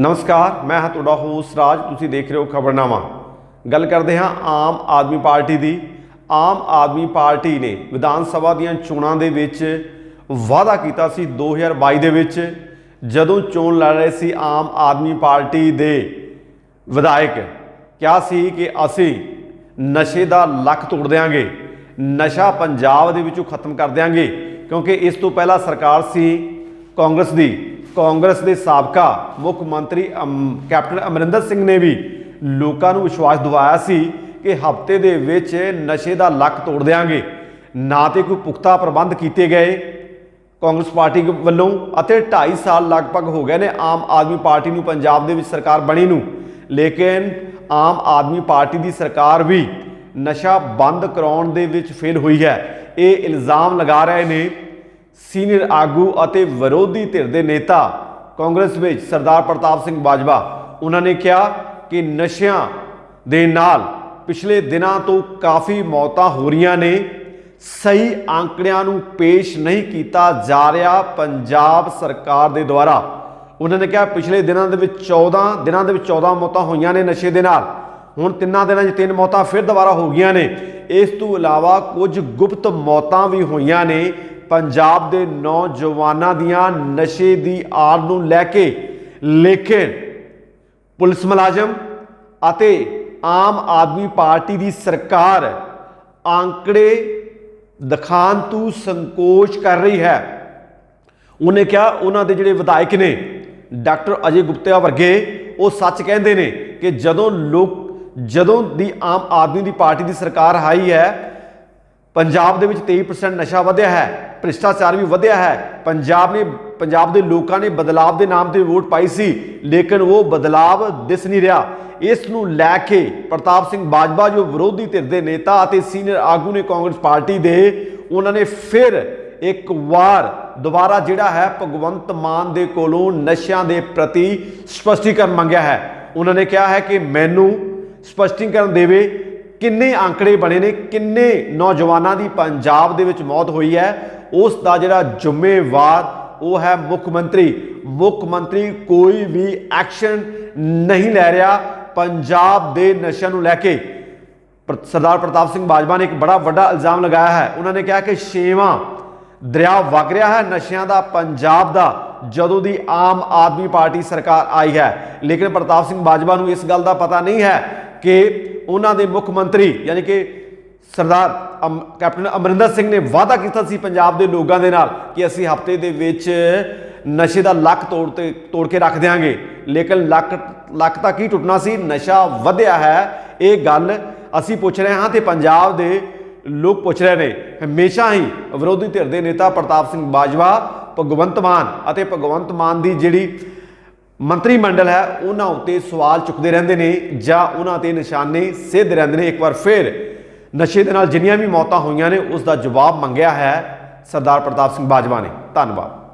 ਨਮਸਕਾਰ, ਮੈਂ ਹਾਂ ਤੁਹਾਡਾ ਹੋਸਟ ਰਾਜ, ਤੁਸੀਂ ਦੇਖ ਰਹੇ ਹੋ ਖਬਰਨਾਮਾ। ਗੱਲ ਕਰਦੇ ਹਾਂ ਆਮ ਆਦਮੀ ਪਾਰਟੀ ਦੀ। ਆਮ ਆਦਮੀ ਪਾਰਟੀ ਨੇ ਵਿਧਾਨ ਸਭਾ ਦੀਆਂ ਚੋਣਾਂ ਦੇ ਵਿੱਚ ਵਾਅਦਾ ਕੀਤਾ ਸੀ 2022 ਦੇ ਵਿੱਚ, ਜਦੋਂ ਚੋਣ ਲੜ ਰਹੇ ਸੀ ਆਮ ਆਦਮੀ ਪਾਰਟੀ ਦੇ ਵਿਧਾਇਕ। ਕਿਹਾ ਸੀ ਕਿ ਅਸੀਂ ਨਸ਼ੇ ਦਾ ਲੱਕ ਤੋੜ ਦਿਆਂਗੇ, ਨਸ਼ਾ ਪੰਜਾਬ ਦੇ ਵਿੱਚੋਂ ਖਤਮ ਕਰ ਦਿਆਂਗੇ, ਕਿਉਂਕਿ ਇਸ ਤੋਂ ਪਹਿਲਾਂ ਸਰਕਾਰ ਸੀ ਕਾਂਗਰਸ ਦੀ। ਕਾਂਗਰਸ ਦੇ ਸਾਬਕਾ ਮੁੱਖ ਮੰਤਰੀ ਅਮ, ਕੈਪਟਨ ਅਮਰਿੰਦਰ ਸਿੰਘ ਨੇ ਵੀ ਲੋਕਾਂ ਨੂੰ ਵਿਸ਼ਵਾਸ ਦਿਵਾਇਆ ਸੀ ਕਿ ਹਫ਼ਤੇ ਦੇ ਵਿੱਚ ਨਸ਼ੇ ਦਾ ਲੱਕ ਤੋੜ ਦਿਆਂਗੇ। ਨਾ ਤੇ ਕੋਈ ਪੁਖਤਾ ਪ੍ਰਬੰਧ ਕੀਤੇ ਗਏ। ਕਾਂਗਰਸ ਪਾਰਟੀ ਵੱਲੋਂ ਅਤੇ 2.5 ਸਾਲ ਲਗਭਗ ਹੋ ਗਏ ਨੇ ਆਮ ਆਦਮੀ ਪਾਰਟੀ ਨੂੰ ਪੰਜਾਬ ਦੇ ਵਿੱਚ ਸਰਕਾਰ ਬਣੀ ਨੂੰ। ਲੇਕਿਨ ਆਮ ਆਦਮੀ ਪਾਰਟੀ ਦੀ ਸਰਕਾਰ ਵੀ ਨਸ਼ਾ ਬੰਦ ਕਰਾਉਣ ਦੇ ਵਿੱਚ ਫੇਲ ਹੋਈ ਹੈ। ਇਹ ਇਲਜ਼ਾਮ ਲਗਾ ਰਹੇ ਨੇ ਸੀਨੀਅਰ ਆਗੂ ਅਤੇ ਵਿਰੋਧੀ ਧਿਰ ਦੇ ਨੇਤਾ ਕਾਂਗਰਸ ਵਿੱਚ ਸਰਦਾਰ ਪ੍ਰਤਾਪ ਸਿੰਘ ਬਾਜਵਾ, ਉਹਨਾਂ ਨੇ ਕਿਹਾ ਕਿ ਨਸ਼ਿਆਂ ਦੇ ਨਾਲ ਪਿਛਲੇ ਦਿਨਾਂ ਤੋਂ ਕਾਫੀ ਮੌਤਾਂ ਹੋ ਰਹੀਆਂ ਨੇ। ਸਹੀ ਆંકੜਿਆਂ ਨੂੰ ਪੇਸ਼ ਨਹੀਂ ਕੀਤਾ ਜਾ ਰਿਹਾ ਪੰਜਾਬ ਸਰਕਾਰ ਦੇ ਦੁਆਰਾ। ਉਹਨਾਂ ਨੇ ਕਿਹਾ ਪਿਛਲੇ ਦਿਨਾਂ ਦੇ ਵਿੱਚ 14 ਦਿਨਾਂ ਦੇ ਵਿੱਚ 14 ਮੌਤਾਂ ਹੋਈਆਂ ਨੇ ਨਸ਼ੇ ਦੇ ਨਾਲ। ਹੁਣ ਤਿੰਨਾਂ ਦਿਨਾਂ 'ਚ ਤਿੰਨ ਮੌਤਾਂ ਫਿਰ ਦੁਬਾਰਾ ਹੋ ਗਈਆਂ ਨੇ। ਇਸ ਤੋਂ ਇਲਾਵਾ ਕੁਝ ਗੁਪਤ ਮੌਤਾਂ ਵੀ ਹੋਈਆਂ ਨੇ। ਪੰਜਾਬ ਦੇ ਨੌਜਵਾਨਾਂ ਦੀਆਂ ਨਸ਼ੇ ਦੀ ਆੜ ਨੂੰ ਲੈ ਕੇ ਲੇਕਿਨ ਪੁਲਿਸ ਮੁਲਾਜ਼ਮ ਅਤੇ ਆਮ ਆਦਮੀ ਪਾਰਟੀ ਦੀ ਸਰਕਾਰ ਆંકੜੇ ਦਿਖਾਉਣ ਤੋਂ ਸੰਕੋਚ ਕਰ ਰਹੀ ਹੈ। ਉਹਨੇ ਕਿਹਾ, ਉਹਨਾਂ ਦੇ ਜਿਹੜੇ ਵਿਧਾਇਕ ਨੇ, ਡਾਕਟਰ ਅਜੇ ਗੁਪਤਾ ਵਰਗੇ, ਉਹ ਸੱਚ ਕਹਿੰਦੇ ਨੇ ਕਿ ਜਦੋਂ ਲੋਕ, ਜਦੋਂ ਦੀ ਆਮ ਆਦਮੀ ਦੀ ਪਾਰਟੀ ਦੀ ਸਰਕਾਰ ਆਈ ਹੈ, ਪੰਜਾਬ ਦੇ ਵਿੱਚ 23% ਨਸ਼ਾ ਵਧਿਆ ਹੈ ਭ੍ਰਿਸ਼ਟਾਚਾਰ ਵੀ ਵਧਿਆ ਹੈ। ਪੰਜਾਬ ਨੇ ਪੰਜਾਬ ਦੇ ਲੋਕਾਂ ਨੇ ਬਦਲਾਵ ਦੇ ਨਾਮ ਤੇ ਵੋਟ ਪਾਈ ਸੀ, ਲੇਕਿਨ ਉਹ ਬਦਲਾਵ ਦਿਸ ਨਹੀਂ ਰਿਹਾ। ਇਸ ਨੂੰ ਲੈ ਕੇ ਪ੍ਰਤਾਪ ਸਿੰਘ ਬਾਜਵਾ ਜੋ ਵਿਰੋਧੀ ਧਿਰ ਦੇ ਨੇਤਾ ਅਤੇ ਸੀਨੀਅਰ ਆਗੂ ਨੇ ਕਾਂਗਰਸ ਪਾਰਟੀ ਦੇ, ਉਹਨਾਂ ਨੇ ਫਿਰ ਇੱਕ ਵਾਰ ਦੁਬਾਰਾ ਜਿਹੜਾ ਹੈ ਭਗਵੰਤ ਮਾਨ ਦੇ ਕੋਲੋਂ ਨਸ਼ਿਆਂ ਦੇ ਪ੍ਰਤੀ ਸਪਸ਼ਟੀਕਰਨ ਮੰਗਿਆ ਹੈ। ਉਹਨਾਂ ਨੇ ਕਿਹਾ ਹੈ ਕਿ ਮੈਨੂੰ ਸਪਸ਼ਟੀਕਰਨ ਦੇਵੇ ਕਿੰਨੇ ਆંકੜੇ ਬਣੇ ਨੇ, ਕਿੰਨੇ ਨੌਜਵਾਨਾਂ ਦੀ ਪੰਜਾਬ ਦੇ ਵਿੱਚ ਮੌਤ ਹੋਈ ਹੈ, ਉਸ ਦਾ ਜਿਹੜਾ ਜ਼ਿੰਮੇਵਾਰ ਉਹ ਹੈ ਮੁੱਖ ਮੰਤਰੀ। ਮੁੱਖ ਮੰਤਰੀ ਕੋਈ ਵੀ ਐਕਸ਼ਨ ਨਹੀਂ ਲੈ ਰਿਹਾ ਪੰਜਾਬ ਦੇ ਨਸ਼ਿਆਂ ਨੂੰ ਲੈ ਕੇ। ਸਰਦਾਰ ਪ੍ਰਤਾਪ ਸਿੰਘ ਬਾਜਵਾ ਨੇ ਇੱਕ ਬੜਾ ਵੱਡਾ ਇਲਜ਼ਾਮ ਲਗਾਇਆ ਹੈ। ਉਹਨਾਂ ਨੇ ਕਿਹਾ ਕਿ ਛੇਵਾਂ ਦਰਿਆ ਵਗ ਰਿਹਾ ਹੈ, ਨਸ਼ਿਆਂ ਦਾ, ਪੰਜਾਬ ਦਾ, ਜਦੋਂ ਦੀ ਆਮ ਆਦਮੀ ਪਾਰਟੀ ਸਰਕਾਰ ਆਈ ਹੈ। ਲੇਕਿਨ ਪ੍ਰਤਾਪ ਸਿੰਘ ਬਾਜਵਾ ਨੂੰ ਇਸ ਗੱਲ ਦਾ ਪਤਾ ਨਹੀਂ ਹੈ ਕਿ ਉਹਨਾਂ ਦੇ ਮੁੱਖ ਮੰਤਰੀ, ਯਾਨੀ ਕਿ ਸਰਦਾਰ ਅਮ- ਕੈਪਟਨ ਅਮਰਿੰਦਰ ਸਿੰਘ ਨੇ ਵਾਅਦਾ ਕੀਤਾ ਸੀ ਪੰਜਾਬ ਦੇ ਲੋਕਾਂ ਦੇ ਨਾਲ ਕਿ ਅਸੀਂ ਹਫ਼ਤੇ ਦੇ ਵਿੱਚ ਨਸ਼ੇ ਦਾ ਲੱਕ ਤੋੜ ਤੇ, ਤੋੜ ਕੇ ਰੱਖ ਦਿਆਂਗੇ। ਲੇਕਿਨ ਲੱਕ ਲੱਕ ਤਾਂ ਕੀ ਟੁੱਟਣਾ ਸੀ? ਨਸ਼ਾ ਵਧਿਆ ਹੈ। ਇਹ ਗੱਲ ਅਸੀਂ ਪੁੱਛ ਰਹੇ ਹਾਂ ਤੇ ਪੰਜਾਬ ਦੇ ਲੋਕ ਪੁੱਛ ਰਹੇ ਨੇ। ਹਮੇਸ਼ਾ ਹੀ ਵਿਰੋਧੀ ਧਿਰ ਦੇ ਨੇਤਾ ਪ੍ਰਤਾਪ ਸਿੰਘ ਬਾਜਵਾ, ਭਗਵੰਤ ਮਾਨ ਅਤੇ ਭਗਵੰਤ ਮਾਨ ਦੀ ਜਿਹੜੀ ਮੰਤਰੀ ਮੰਡਲ ਹੈ, ਉਹਨਾਂ ਉੱਤੇ ਸਵਾਲ ਚੁੱਕਦੇ ਰਹਿੰਦੇ ਨੇ ਜਾਂ ਉਹਨਾਂ ਤੇ ਨਿਸ਼ਾਨੇ ਸਿੱਧ ਰਹਿੰਦੇ ਨੇ। ਇੱਕ ਵਾਰ ਫਿਰ ਨਸ਼ੇ ਦੇ ਨਾਲ ਜਿੰਨੀਆਂ ਵੀ ਮੌਤਾਂ ਹੋਈਆਂ ਨੇ, ਉਸ ਦਾ ਜਵਾਬ ਮੰਗਿਆ ਹੈ ਸਰਦਾਰ ਪ੍ਰਤਾਪ ਸਿੰਘ ਬਾਜਵਾ ਨੇ। ਧੰਨਵਾਦ।